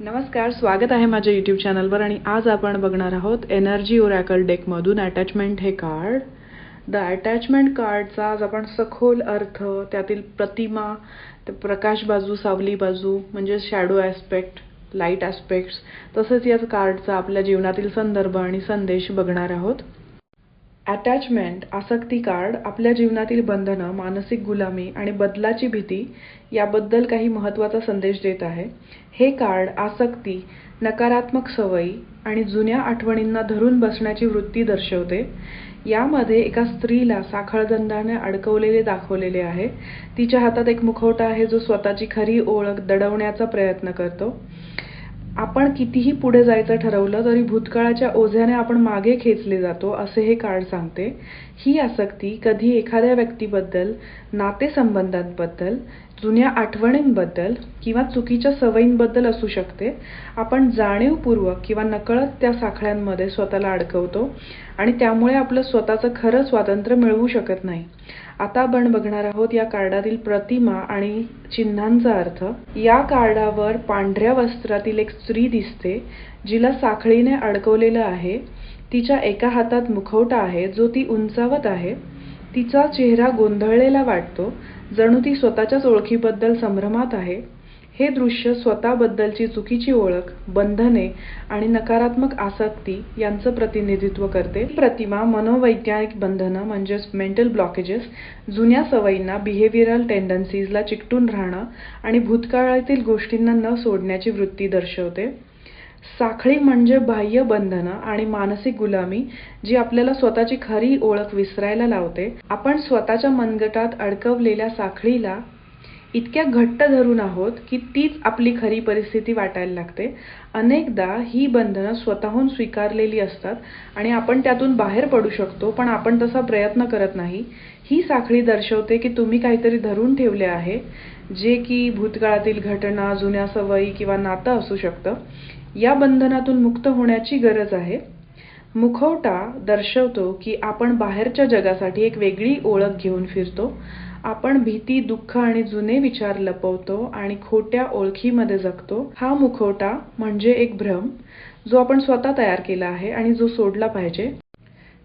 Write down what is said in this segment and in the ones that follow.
नमस्कार स्वागत आहे माझ्या यूट्यूब चॅनलवर आणि आज आपण बघणार आहोत एनर्जी ओरॅकल डेकमधून अटॅचमेंट हे कार्ड द अटॅचमेंट कार्डचा आज आपण सखोल अर्थ त्यातील प्रतिमा प्रकाश बाजू सावली बाजू म्हणजे शॅडो ॲस्पेक्ट लाइट ॲस्पेक्ट्स तसंच याच कार्डचा आपल्या जीवनातील संदर्भ आणि संदेश बघणार आहोत. अटॅचमेंट आसक्ती कार्ड आपल्या जीवनातील बंधनं मानसिक गुलामी आणि बदलाची भीती याबद्दल काही महत्त्वाचा संदेश देत आहे. हे कार्ड आसक्ती नकारात्मक सवयी आणि जुन्या आठवणींना धरून बसण्याची वृत्ती दर्शवते. यामध्ये एका स्त्रीला साखळदंडाने अडकवलेले दाखवलेले आहे. तिच्या हातात एक मुखवटा आहे जो स्वतःची खरी ओळख दडवण्याचा प्रयत्न करतो. आपण कितीही पुढे जायचं ठरवलं तरी भूतकाळाच्या ओझ्याने आपण मागे खेचले जातो असे हे कार्ड सांगते. ही आसक्ती कधी एखाद्या व्यक्तीबद्दल नातेसंबंधांबद्दल जुन्या आठवणींबद्दल किंवा चुकीच्या सवयींबद्दल असू शकते. आपण जाणीवपूर्वक किंवा नकळत त्या साखळ्यांमध्ये स्वतःला अडकवतो आणि त्यामुळे आपलं स्वतःचं खरं स्वातंत्र्य मिळवू शकत नाही. आता आपण बघणार आहोत या कार्डातील प्रतिमा आणि चिन्हांचा अर्थ. या कार्डावर पांढऱ्या वस्त्रातील एक स्त्री दिसते जिला साखळीने अडकवलेलं आहे. तिच्या एका हातात मुखवटा आहे जो ती उंचावत आहे. तिचा चेहरा गोंधळलेला वाटतो जणू ती स्वतःच्याच ओळखीबद्दल संभ्रमात आहे. हे दृश्य स्वतःबद्दलची चुकीची ओळख बंधने आणि नकारात्मक आसक्ती यांचं प्रतिनिधित्व करते. प्रतिमा मनोवैज्ञानिक बंधनं म्हणजेच मेंटल ब्लॉकेजेस जुन्या सवयींना बिहेवियरल टेंडन्सीजला चिकटून राहणं आणि भूतकाळातील गोष्टींना न सोडण्याची वृत्ती दर्शवते. साखळी म्हणजे बाह्य बंधनं आणि मानसिक गुलामी जी आपल्याला स्वतःची खरी ओळख विसरायला लावते. आपण स्वतःच्या मनगटात अडकवलेल्या साखळीला इतक्या घट्ट धरून आहोत की तीच आपली खरी परिस्थिती वाटायला लागते. अनेकदा ही बंधनं स्वतःहून स्वीकारलेली असतात आणि आपण त्यातून बाहेर पडू शकतो पण आपण तसा प्रयत्न करत नाही. ही साखळी दर्शवते की तुम्ही काहीतरी धरून ठेवले आहे जे की भूतकाळातील घटना जुन्या सवयी किंवा नातं असू शकतं. या बंधनातून मुक्त होण्याची गरज आहे. मुखवटा दर्शवतो की आपण बाहेरच्या जगासाठी एक वेगळी ओळख घेऊन फिरतो. आपण भीती दुःख आणि जुने विचार लपवतो आणि खोट्या ओळखीमध्ये जगतो. हा मुखवटा म्हणजे एक भ्रम जो आपण स्वतः तयार केला आहे आणि जो सोडला पाहिजे.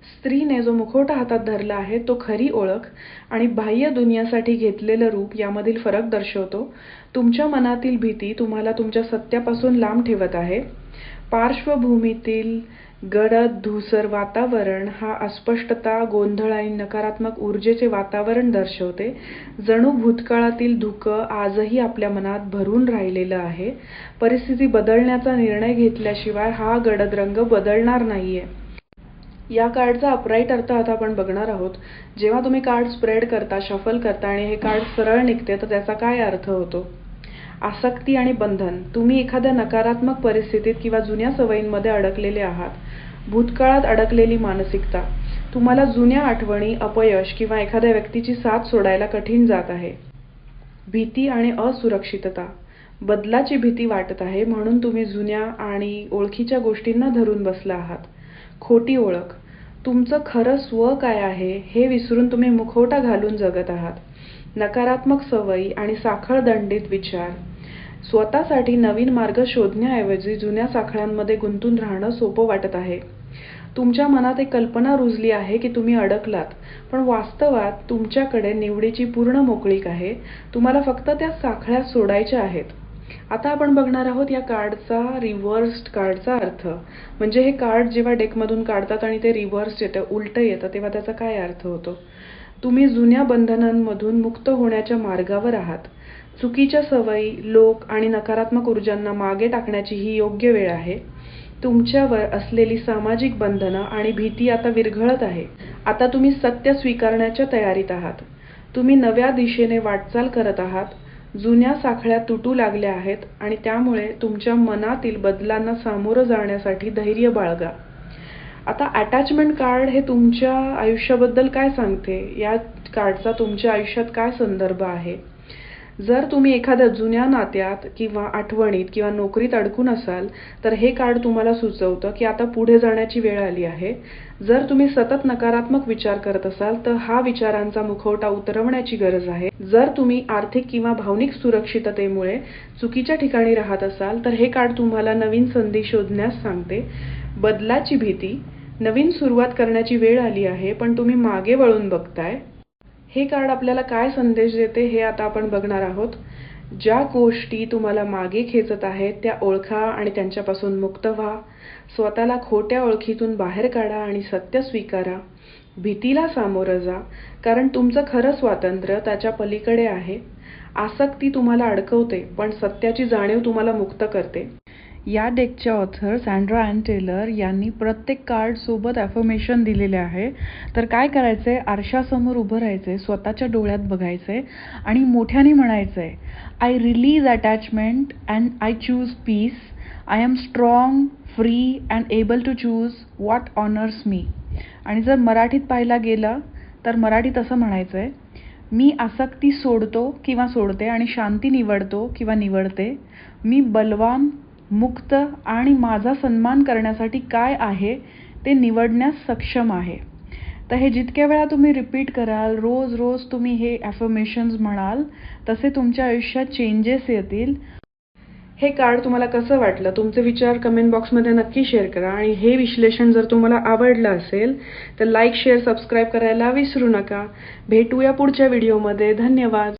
स्त्रीने जो मुखवटा हातात धरला आहे तो खरी ओळख आणि बाह्य दुनियासाठी घेतलेलं रूप यामधील फरक दर्शवतो. तुमच्या मनातील भीती तुम्हाला तुमच्या सत्यापासून लांब ठेवत आहे. पार्श्वभूमीतील गडद धूसर वातावरण हा अस्पष्टता गोंधळ आणि नकारात्मक ऊर्जेचे वातावरण दर्शवते. जणू भूतकाळातील धुकं आजही आपल्या मनात भरून राहिलेलं आहे. परिस्थिती बदलण्याचा निर्णय घेतल्याशिवाय हा गडद रंग बदलणार नाहीये. या कार्डचा अपराईट अर्थ आता आपण बघणार आहोत. जेव्हा तुम्ही कार्ड स्प्रेड करता शफल करता आणि हे कार्ड सरळ निघते तर त्याचा काय अर्थ होतो? आसक्ती आणि बंधन. तुम्ही एखाद्या नकारात्मक परिस्थितीत किंवा जुन्या सवयींमध्ये अडकलेले आहात. भूतकाळात अडकलेली मानसिकता. तुम्हाला जुन्या आठवणी अपयश किंवा एखाद्या व्यक्तीची साथ सोडायला कठीण जात आहे. भीती आणि असुरक्षितता. बदलाची भीती वाटत आहे म्हणून तुम्ही जुन्या आणि ओळखीच्या गोष्टींना धरून बसला आहात. खोटी ओळख. तुमचं खरं स्व काय आहे हे विसरून तुम्ही मुखवटा घालून जगत आहात. नकारात्मक सवयी आणि साखळदंडित विचार. स्वतःसाठी नवीन मार्ग शोधण्याऐवजी जुन्या साखळ्यांमध्ये गुंतून राहणं सोपं वाटत आहे. तुमच्या मनात एक कल्पना रुजली आहे की तुम्ही अडकलात पण वास्तवात तुमच्याकडे निवडीची पूर्ण मोकळीक आहे. तुम्हाला फक्त त्या साखळ्या सोडायच्या आहेत. आता आपण बघणार आहोत या कार्डचा रिव्हर्स्ड कार्डचा अर्थ. म्हणजे हे कार्ड जेव्हा डेकमधून काढतात आणि ते रिव्हर्स येतं उलटं येतं तेव्हा त्याचा काय अर्थ होतो? तुम्ही जुन्या बंधनांमधून मुक्त होण्याच्या मार्गावर आहात. चुकीच्या सवयी लोक आणि नकारात्मक ऊर्जांना मागे टाकण्याची ही योग्य वेळ आहे. तुमच्यावर असलेली सामाजिक बंधनं आणि भीती आता विरघळत आहे. आता तुम्ही सत्य स्वीकारण्याच्या तयारीत आहात. तुम्ही नव्या दिशेने वाटचाल करत आहात. जुन्या साखळ्या तुटू लागल्या आहेत आणि त्यामुळे तुमच्या मनातील बदलांना सामोरं जाण्यासाठी धैर्य बाळगा. आता अटॅचमेंट कार्ड हे तुमच्या आयुष्याबद्दल काय सांगते? या कार्डचा तुमच्या आयुष्यात काय संदर्भ आहे? जर तुम्ही एखाद्या जुन्या नात्यात किंवा आठवणीत किंवा नोकरीत अडकून असाल तर हे कार्ड तुम्हाला सुचवतं की आता पुढे जाण्याची वेळ आली आहे. जर तुम्ही सतत नकारात्मक विचार करत असाल तर हा विचारांचा मुखवटा उतरवण्याची गरज आहे. जर तुम्ही आर्थिक किंवा भावनिक सुरक्षिततेमुळे चुकीच्या ठिकाणी राहत असाल तर हे कार्ड तुम्हाला नवीन संधी शोधण्यास सांगते. बदलाची भीती नवीन सुरुवात करण्याची वेळ आली आहे पण तुम्ही मागे वळून बघताय. हे कार्ड आपल्याला काय संदेश देते हे आता आपण बघणार आहोत. ज्या गोष्टी तुम्हाला मागे खेचत आहेत त्या ओळखा आणि त्यांच्यापासून मुक्त व्हा. स्वतःला खोट्या ओळखीतून बाहेर काढा आणि सत्य स्वीकारा. भीतीला सामोरं जा कारण तुमचं खरं स्वातंत्र्य त्याच्या पलीकडे आहे. आसक्ती तुम्हाला अडकवते पण सत्याची जाणीव तुम्हाला मुक्त करते. या डेकच्या ऑथर सँड्रा अँड टेलर यांनी प्रत्येक कार्डसोबत ॲफर्मेशन दिलेले आहे. तर काय करायचंय? आरशासमोर उभं राहायचंय स्वतःच्या डोळ्यात बघायचंय आणि मोठ्याने म्हणायचं आहे I release attachment and I choose peace I am strong free and able to choose what honours me आणि जर मराठीत पाहायला गेलं तर मराठीत असं म्हणायचं आहे मी आसक्ती सोडतो किंवा सोडते आणि शांती निवडतो किंवा निवडते. मी बलवान मुक्त आणि माझा सन्मान करण्यासाठी काय आहे ते निवडण्यास सक्षम आहे. तर हे जितक्या वेळा तुम्ही रिपीट कराल रोज रोज तुम्ही हे ॲफर्मेशन्स म्हणाल तसे तुमच्या आयुष्यात चेंजेस येतील. हे कार्ड तुम्हाला कसं वाटलं? तुमचे विचार कमेंट बॉक्समध्ये नक्की शेअर करा आणि हे विश्लेषण जर तुम्हाला आवडलं असेल तर लाईक शेअर सबस्क्राईब करायला विसरू नका. भेटूया पुढच्या व्हिडिओमध्ये धन्यवाद.